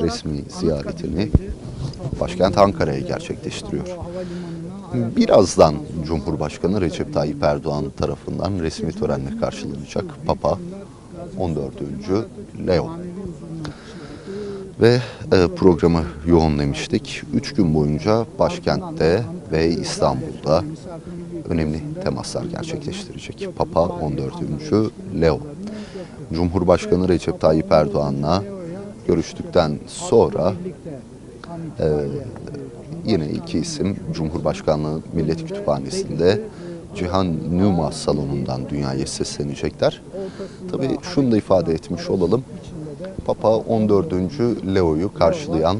resmi ziyaretini başkent Ankara'ya gerçekleştiriyor. Birazdan Cumhurbaşkanı Recep Tayyip Erdoğan tarafından resmi törenle karşılanacak Papa 14. Leo. Ve e, programı yoğun demiştik. Üç gün boyunca başkentte ve İstanbul'da önemli temaslar gerçekleştirecek. Papa 14. Leo. Cumhurbaşkanı Recep Tayyip Erdoğan'la görüştükten sonra e, yine iki isim Cumhurbaşkanlığı Millet Kütüphanesi'nde Cihan Numa salonundan dünyaya seslenecekler. Tabii şunu da ifade etmiş olalım. Papa 14. Leo'yu karşılayan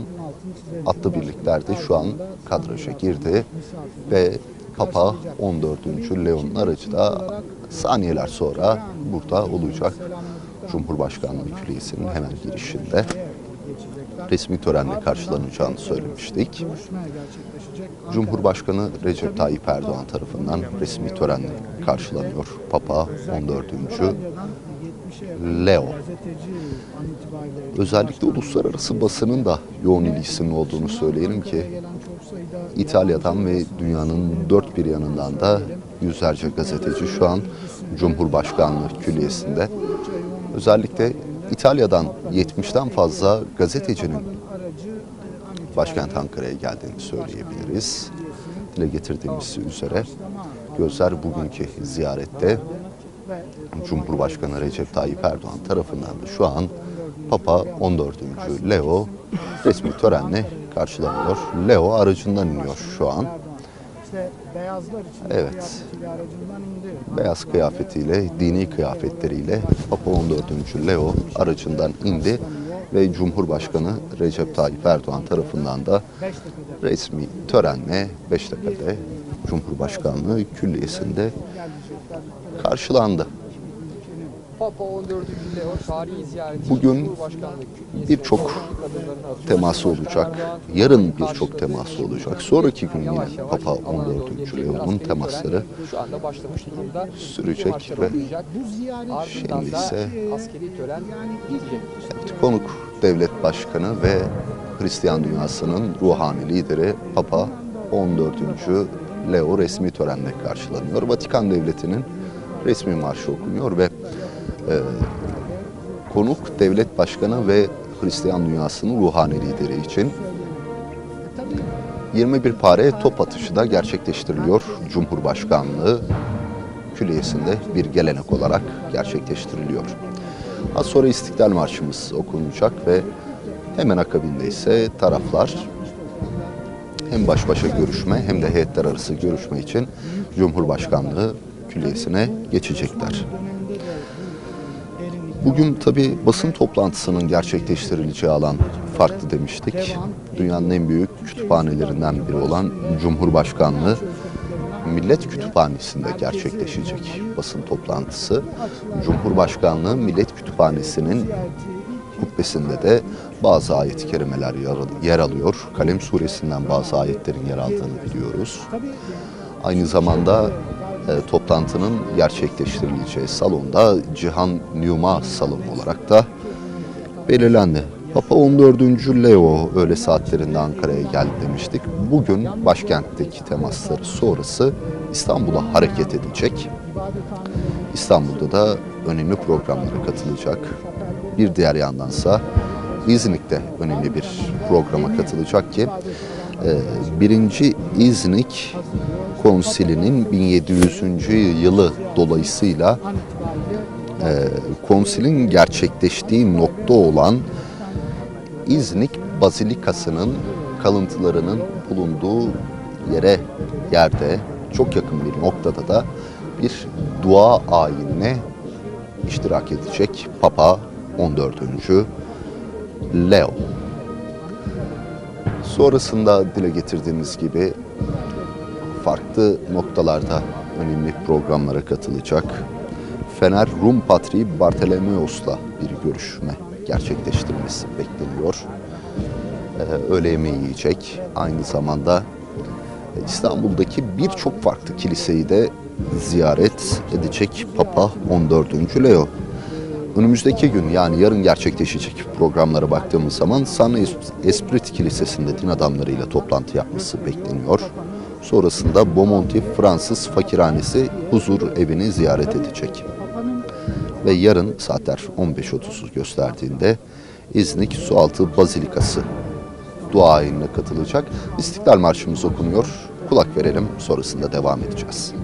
atlı birlikler de şu an kadraja girdi ve Papa 14. Leo'nun aracı da saniyeler sonra burada olacak. Cumhurbaşkanlığı Külliyesi'nin hemen girişinde resmi törenle karşılanacağını söylemiştik. Cumhurbaşkanı Recep Tayyip Erdoğan tarafından resmi törenle karşılanıyor. Papa 14. Leo. Özellikle uluslararası basının da yoğun ilgisinin olduğunu söyleyelim ki İtalya'dan ve dünyanın dört bir yanından da yüzlerce gazeteci şu an Cumhurbaşkanlığı Külliyesi'nde. Özellikle İtalya'dan 70'ten fazla gazetecinin başkent Ankara'ya geldiğini söyleyebiliriz. Dile getirdiğimiz üzere gözler bugünkü ziyarette Cumhurbaşkanı Recep Tayyip Erdoğan tarafından da şu an Papa 14. Leo resmi törenle karşılanıyor. Leo aracından iniyor şu an. Evet. Beyaz kıyafetiyle, dini kıyafetleriyle Papa 14. Leo aracından indi ve Cumhurbaşkanı Recep Tayyip Erdoğan tarafından da resmi törenle Beştepe'de Cumhurbaşkanlığı Külliyesi'nde karşılandı. Papa 14. Leo tarihi ziyareti Bugün birçok teması olacak. Yarın birçok teması olacak. Sonraki gün yine Papa 14. Leo'nun temasları şu anda başlamış durumda. sürecek ve şimdi ise askeri tören bitecek. konuk devlet başkanı ve Hristiyan dünyasının ruhani lideri Papa 14. Leo resmi törenle karşılanıyor. Vatikan Devleti'nin resmi marşı okunuyor ve e, konuk devlet başkanı ve Hristiyan dünyasının ruhani lideri için 21 pare top atışı da gerçekleştiriliyor. Cumhurbaşkanlığı külliyesinde bir gelenek olarak gerçekleştiriliyor. Az sonra İstiklal Marşımız okunacak ve hemen akabinde ise taraflar hem baş başa görüşme hem de heyetler arası görüşme için Cumhurbaşkanlığı külliyesine geçecekler. Bugün tabi basın toplantısının gerçekleştirileceği alan farklı demiştik. Dünyanın en büyük kütüphanelerinden biri olan Cumhurbaşkanlığı Millet Kütüphanesi'nde gerçekleşecek basın toplantısı. Cumhurbaşkanlığı Millet Kütüphanesi'nin kubbesinde de bazı ayet-i kerimeler yer- alıyor. Kalem suresinden bazı ayetlerin yer aldığını biliyoruz. Aynı zamanda e, toplantının gerçekleştirileceği salonda Cihan Numa salonu olarak da belirlendi. Papa 14. Leo öğle saatlerinde Ankara'ya geldi demiştik. Bugün başkentteki temasları sonrası İstanbul'a hareket edecek. İstanbul'da da önemli programlara katılacak. Bir diğer yandansa İznik'te önemli bir programa katılacak ki e, birinci İznik Konsili'nin 1700. yılı dolayısıyla e, konsilin gerçekleştiği nokta olan İznik Bazilikası'nın kalıntılarının bulunduğu yere, yerde çok yakın bir noktada da bir dua ayinine iştirak edecek Papa 14. Leo. Sonrasında dile getirdiğimiz gibi farklı noktalarda önemli programlara katılacak. Fener Rum Patriği Bartolomeos'la bir görüşme gerçekleştirmesi bekleniyor. Ee, öğle yemeği yiyecek. Aynı zamanda İstanbul'daki birçok farklı kiliseyi de ziyaret edecek Papa 14. Leo. Önümüzdeki gün yani yarın gerçekleşecek programlara baktığımız zaman San Esprit Kilisesi'nde din adamlarıyla toplantı yapması bekleniyor. Sonrasında Bomonti Fransız Fakirhanesi huzur evini ziyaret edecek. Ve yarın saatler 15.30'u gösterdiğinde İznik Sualtı Bazilikası dua ayinine katılacak. İstiklal Marşımız okunuyor. Kulak verelim sonrasında devam edeceğiz.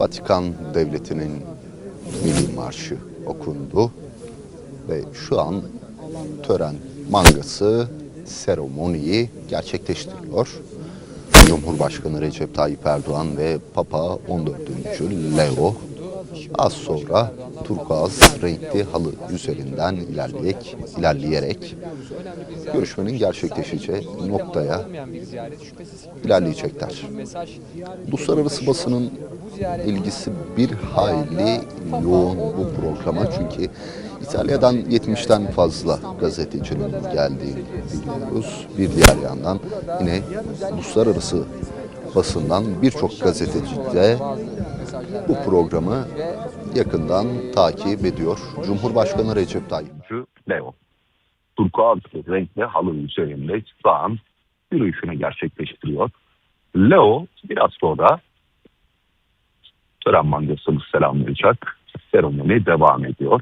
Vatikan Devleti'nin Milli Marşı okundu ve şu an tören mangası seremoniyi gerçekleştiriyor. Cumhurbaşkanı Recep Tayyip Erdoğan ve Papa 14. Leo az sonra turkuaz renkli halı üzerinden ilerleyerek, ilerleyerek görüşmenin gerçekleşeceği noktaya ilerleyecekler. Uluslararası basının ilgisi bir hayli yoğun bu programa çünkü İtalya'dan 70'ten fazla gazetecinin geldiğini biliyoruz. Bir diğer yandan yine uluslararası basından birçok gazeteci de bu programı yakından takip ediyor. Cumhurbaşkanı Recep Tayyip Şu Leo. Turkuaz renkli halı üzerinde an yürüyüşünü gerçekleştiriyor. Leo biraz sonra tören mangasını selamlayacak. Seremoni devam ediyor.